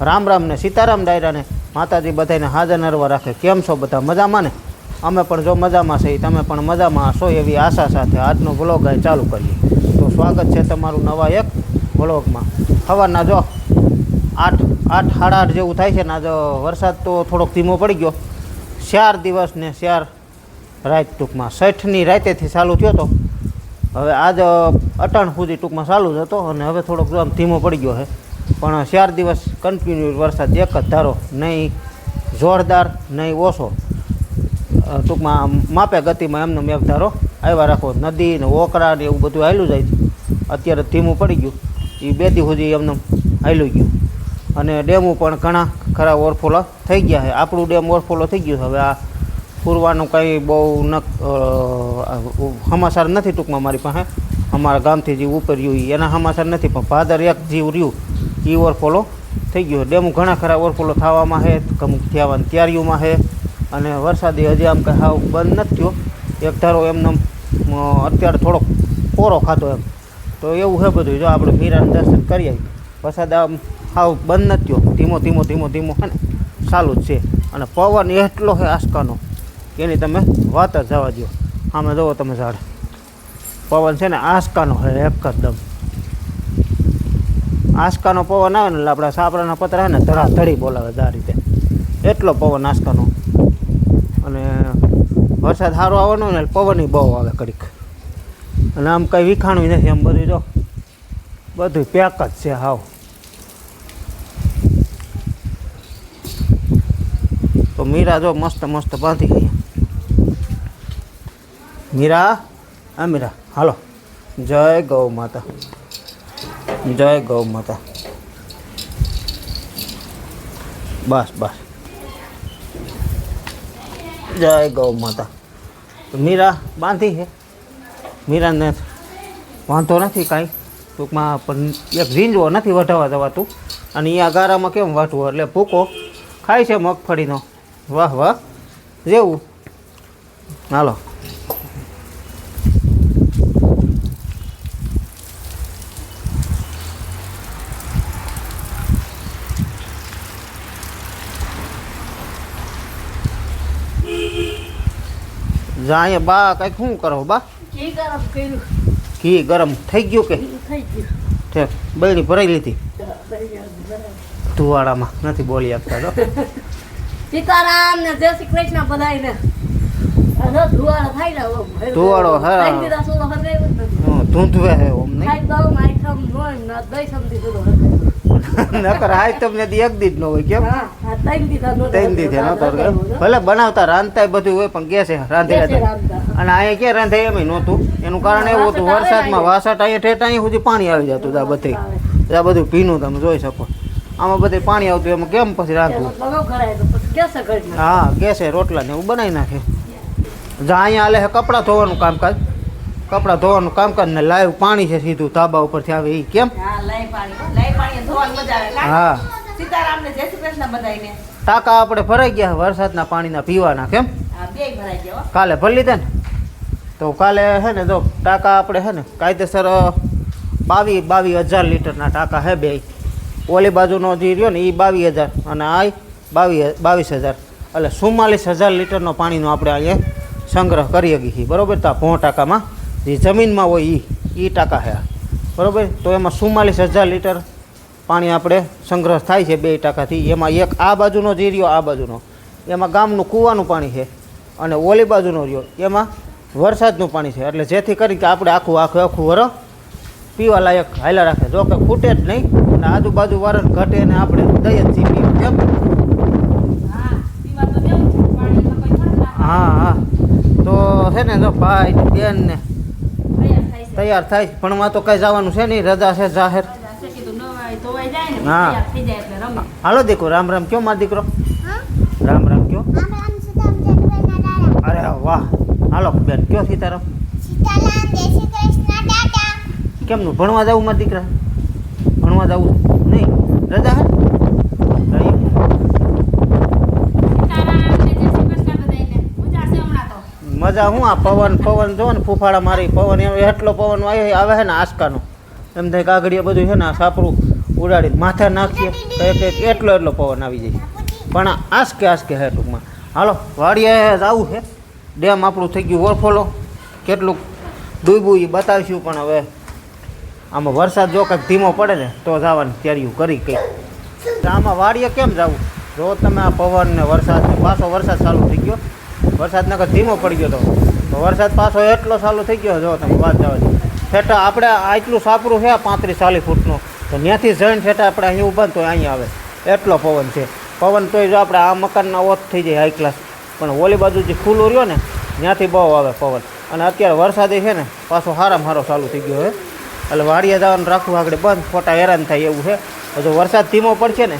રામ રામ ને સીતારામ ડાયરાને માતાજી બધાને હાજર નરવા રાખે. કેમ છો બધા? મજામાં ને? અમે પણ જો મજામાં છે તમે પણ મજામાં હશો એવી આશા સાથે આજનો વ્લોગ અહીં ચાલુ કરીએ. તો સ્વાગત છે તમારું નવા એક વ્લોગમાં સવારના જો આઠ આઠ, સાડા આઠ જેવું થાય છે ને આજે વરસાદ તો થોડોક ધીમો પડી ગયો. ચાર દિવસ ને ચાર રાત ટૂંકમાં. સઠની રાતેથી ચાલુ થયો તો. હવે આજ અટાણ સુધી ટૂંકમાં ચાલુ જ હતો અને હવે થોડોક આમ ધીમો પડી ગયો છે. પણ ચાર દિવસ કન્ટિન્યુ વરસાદ, એક જ ધારો, નહીં જોરદાર, નહીં ઓછો. ટૂંકમાં માપે ગતિમાં એમનો મેઘ ધારો આવ્યા રાખો. નદી ને ઓકરા ને એવું બધું હાલ્યું જાય. અત્યારે ધીમું પડી ગયું. એ બે દી સુધી એમને હાલ્યું ગયું. અને ડેમો પણ ઘણા ખરા ઓરફોલા થઈ ગયા છે. આપણું ડેમ ઓરફોલો થઈ ગયું હવે આ પૂરવાનું કંઈ બહુ ન સમાચાર નથી ટૂંકમાં મારી પાસે. અમારા ગામથી જે ઉપર રહ્યું એના સમાચાર નથી, પણ ભાદર એક જીવ રહ્યું એ ઓરફોલો થઈ ગયો. ડેમો ઘણા ખરા ઓરફોલો થવામાં છે અમુક થવાની તૈયારીઓમાં છે અને વરસાદી હજી આમ કંઈ હાવ બંધ નથી થયો. એક ધારો એમને અત્યારે થોડોક પોરો ખાતો એમ. તો એવું છે બધું, જો આપણે મીરાનું દર્શન કરીએ. વરસાદ આમ હાવ બંધ નથી થયો. ધીમો ધીમો ધીમો ધીમો છે ને, ચાલુ જ છે. અને પવન એટલો છે આસકાનો એની તમે વાત જ જવા દો સામે જુઓ તમે ઝાડ. પવન છે ને આંચકાનો છે એકદમ. આંચકાનો પવન આવે ને એટલે આપણા સાપરાના પતરા ને ધડા બોલાવે આ રીતે. એટલો પવન આંચકાનો અને વરસાદ સારો આવવાનો ને પવન બહુ આવે કડીક અને આમ કંઈ વિખાણું નથી એમ બધું જો બધું પેક જ છે હાવ. તો મીરા જો મસ્ત મસ્ત બાંધી ગઈ. મીરા? હા, મીરા, હાલો. જય ગૌ માતા. જય ગૌ માતા. બસ બસ. જય ગૌ માતા. મીરા, બાંધી છે મીરાને વાંધો નથી કાંઈ. ટૂંકમાં પણ એક ઝીંજવો નથી વઢાવા જવાતું. અને અહીંયા ગારામાં કેમ વાટવું? એટલે ભૂકો ખાય છે મગફળીનો. વાહ વાહ. જેવું. હાલો. જા અહીંયા બા કઈ શું કરો બા? ઘી ગરમ કર્યું. ઘી ગરમ થઈ ગયું કે? થઈ ગયું. બળી ભરાઈ લીધી. ધુવાડામાં. નથી બોલી આપતા તો સીતારામ ને જય શ્રી કૃષ્ણ બધાયને. અને ધુવાડો. હં, ધૂંધવે હે ઓમ નહીં? નકર હાય તમને દી એક દી જ ન હોય કેમ? ત્રણ દી થયા. નતો ભલે બનાવતા રાંધતા બધું હોય પણ ગેસે રાંધી ગેસે અને અહીંયા ક્યાં રાંધાય એમ નહોતું. એનું કારણ એવું હતું વરસાદમાં. વાસટ અહીંયા ઠેઠ અહીંયા સુધી પાણી આવી જતું આ બધે. આ બધું ભીનું તમે જોઈ શકો. આમાં બધે પાણી આવતું એમાં કેમ પછી રાંધવું. હા ગેસે રોટલા ને એવું બનાવી નાખે. જ્યાં અહીંયા હાલે કપડાં ધોવાનું કામકાજ. કપડાં ધોવાનું કામકાજ ને લાઈવ પાણી છે સીધું ધાબા ઉપરથી આવે એ કેમ? હા હો. હા. ટાંકા આપણે ભરાઈ ગયા વરસાદના પાણીના પીવાના કેમ? હા હો. કાલે ભરી લીધા ને? તો કાલે છે ને જો ટાંકા આપણે છે ને કાયદેસર બાવીસ બાવીસ હજાર લીટરના ટાંકા હે બે. ઓલી બાજુનો જે રહ્યો ને એ બાવીસ હજાર અને આ બાવીસ બાવીસ હજાર. એટલે ચુમ્માલીસ હજાર લીટરનો પાણીનો આપણે અહીંયા સંગ્રહ કરી શકીએ છીએ. બરાબર? તો આ ભોં ટાંકામાં જે જમીનમાં હોય એ એ ટાંકા છે. બરાબર? તો એમાં ચુમ્માલીસ હજાર લીટર પાણી આપણે સંગ્રહ થાય છે બે ટાંકાથી. એમાં એક આ બાજુનો જે રહ્યો આ બાજુનો. એમાં ગામનું કૂવાનું પાણી છે અને ઓલી બાજુનો રહ્યો. એમાં વરસાદનું પાણી છે. એટલે જેથી કરી કે આપણે આખું આખું આખું વર પીવા લાયક હાલ્યા રાખે. જો કે ખૂટે જ નહીં અને આજુબાજુ વરણ ઘટે ને આપણે દઈએ જ છીએ કેમ? હા હા તો છે ને જો ભાઈ બેન ને. તૈયાર થાય પણ માં તો કઈ જવાનું છે નહીં. રજા છે જાહેર. હા. હાલો દીકરો, રામ રામ કયો મારો દીકરો? રામ રામ કયો? અરે વાહ. હાલો બેન, કયો સીતારામ? કેમનું? ભણવા જવું મારા દીકરા? ભણવા જવું નહીં? રજા હે રહી. સીતારામને જય શ્રી કૃષ્ણ બધાયને મજા છે હમણાં તો મજા હું આ પવન પવન જો ને ફૂફાડા મારી પવન એટલો પવન આવ્યો આવે છે ને આસકાનો. એમ થાય કાગડીએ બધું છે ને સાપરું ઉડાડી માથે નાખીએ તો એક એટલો એટલો પવન આવી જાય. પણ આસકે આસકે હે ટૂંકમાં. હાલો, વાડીએ જવું છે. ડેમ આપણું થઈ ગયું ઓળફોલો કેટલુંક ડૂબ્યું એ બતાવીશું પણ હવે આમાં વરસાદ જો કંઈક ધીમો પડે ને તો જવાની તૈયારીઓ કરી કંઈ આમાં વાડીએ કેમ જવું? જો તમે આ પવન ને વરસાદ પાછો વરસાદ ચાલુ થઈ ગયો. વરસાદ નકર ધીમો પડી ગયો તો. તો વરસાદ પાછો એટલો સારો થઈ ગયો જો તમે વાત જાવ છેટા આપણે આટલું સાપરું છે પાંત્રીસ ચાલીસ ફૂટનું. તો ત્યાંથી જઈને છેટા આપણે અહીં ઊભા તો અહીં આવે. એટલો પવન છે. પવન તોય જો આપણે આ મકાનના ઓત થઈ જાય હાઈ ક્લાસ પણ ઓલી બાજુ જે ખુલ્લું રહ્યો ને, ત્યાંથી બહુ આવે પવન. અને અત્યારે વરસાદે છે ને, પાછો હારા સારો ચાલુ થઈ ગયો છે. એટલે વાડિયા જવાનું રાખવું આગળ બંધ. ખોટા હેરાન થાય એવું છે. હજુ વરસાદ ધીમો પડશે ને,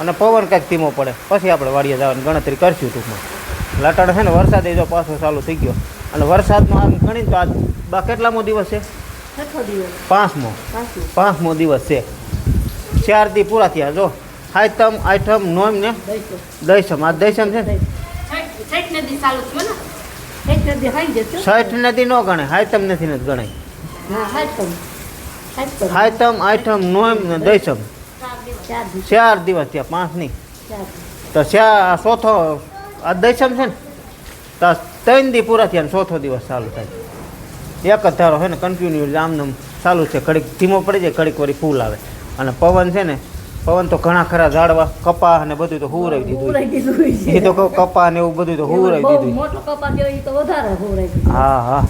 અને પવન કંઈક ધીમો પડે, પછી આપણે વાડિયા જવાની ગણતરી કરશું ટૂંકમાં. લાટાણ છે ને વરસાદ જો પાછો ચાલુ થઈ ગયો. અને વરસાદમાં આમ ગણી તો આજ બા કેટલામો દિવસ છે? પાંચમો. પાંચમો. દિવસ છે. ચાર દી પૂરા થયા જો. હાયતમ આઈટમ નોમ ને? દૈસમ આ દૈસમ છે ને? છઠ નદી ને? સાઠ ન ગણે. હાયતમ નથી નથી ગણાય. હા હાઈ કરું હાઈ કરું હાયતમ આઠમ નોમ ને દૈસમ ચાર દિવસ. દિવસ થયા પાંચ દિવસ. તો ચા ચોથો આ દૈસમ છે ને તો ત્રણ દી પૂરા થયા ને ચોથો દિવસ ચાલુ થાય. એક જ ધારો છે ને કન્ટિન્યુ આમને ચાલુ છે. ઘડીક ધીમો પડી જાય ઘડીક વળી ફૂલ આવે. અને પવન છે ને પવન તો ઘણા ખરા ઝાડવા કપા અને બધું તો હું દીધું દીધું એ તો કપા ને એવું બધું તો હું ઉરાઈ દીધું હા હા.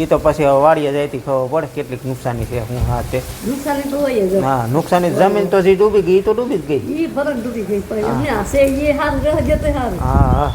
એ તો પછી હવે વાડીએ જઈથી ખબર પડે કેટલીક નુકસાની છે હું હા તે. નુકસાની તો હોય જ હા નુકસાની જમીન તો જે ડૂબી ગઈ એ તો ડૂબી જ ગઈ. એ ભરણ ડૂબી ગઈ પણ એમને હશે એ સારું રહે જતો સારું હા હા.